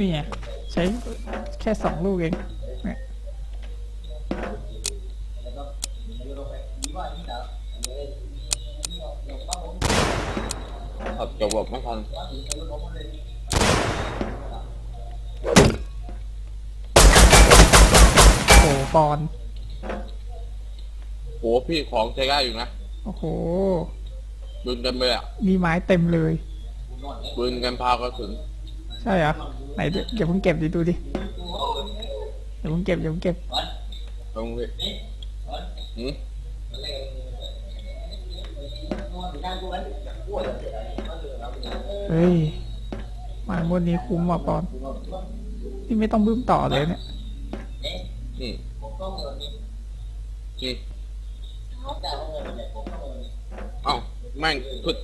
นี่ไงใช้แค่สองลูกเองเนี่ยขับจะบอกไม่ทันโอ้โหปอนโหพี่ของใช้ได้อยู่นะโอ้โหปืนกันไปอะมีไม้เต็มเลย ปืนกันพากระสุน ใช่เหรอไหนเดี๋ยวอย่าเพิ่งเก็บดิดูดิอย่าเพิ่งเก็บอย่าเพิ่งเก็บตรงพี่หืมเฮ้ยไม้มดนี้คุ้มว่ะปอนนี่ไม่ต้องบึ้มต่อเลยเนี่ยอืมอืมเอ้าแม่งสุด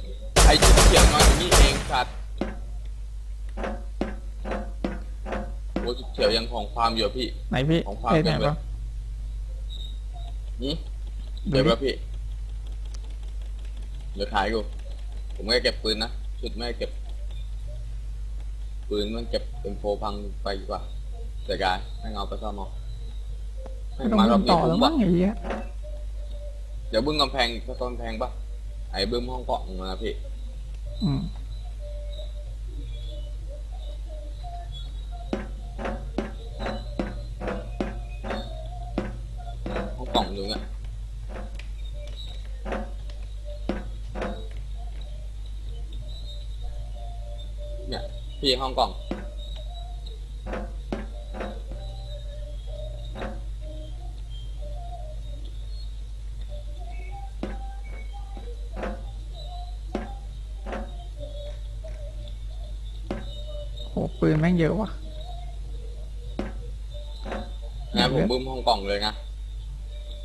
ไอ้ชุดเขียวนอนอยู่นี่เองสัตว์ โอ้ชุดเขียวยังของความอยู่อะพี่ ไหนพี่ของฝากเอ้ยไหนเต็มเลยวะหืมดูเดี๋ยวดิแล้วพี่ เดี๋ยวขายกู ผมไม่ได้เก็บปืนนะ ชุดไม่ได้เก็บ ปืนมันเก็บเป็นโฟพังไปดีกว่าเสียดายไม่เอาไปซ่อมเอาไม่ต้องบึ้มต่อแล้วมั้งไอ้เหี้ยเดี๋ยวบึ้งกำแพงถ้าต้นแพงปะไอ้บึ้มห้องเกาะมาพี่ อืม ห้องกล่องอยู่เนี่ยเนี่ยพี่ห้องกล่องโหปืนแม่งเยอะว่ะ นะผมบึ้มห้องกล่องเลยนะ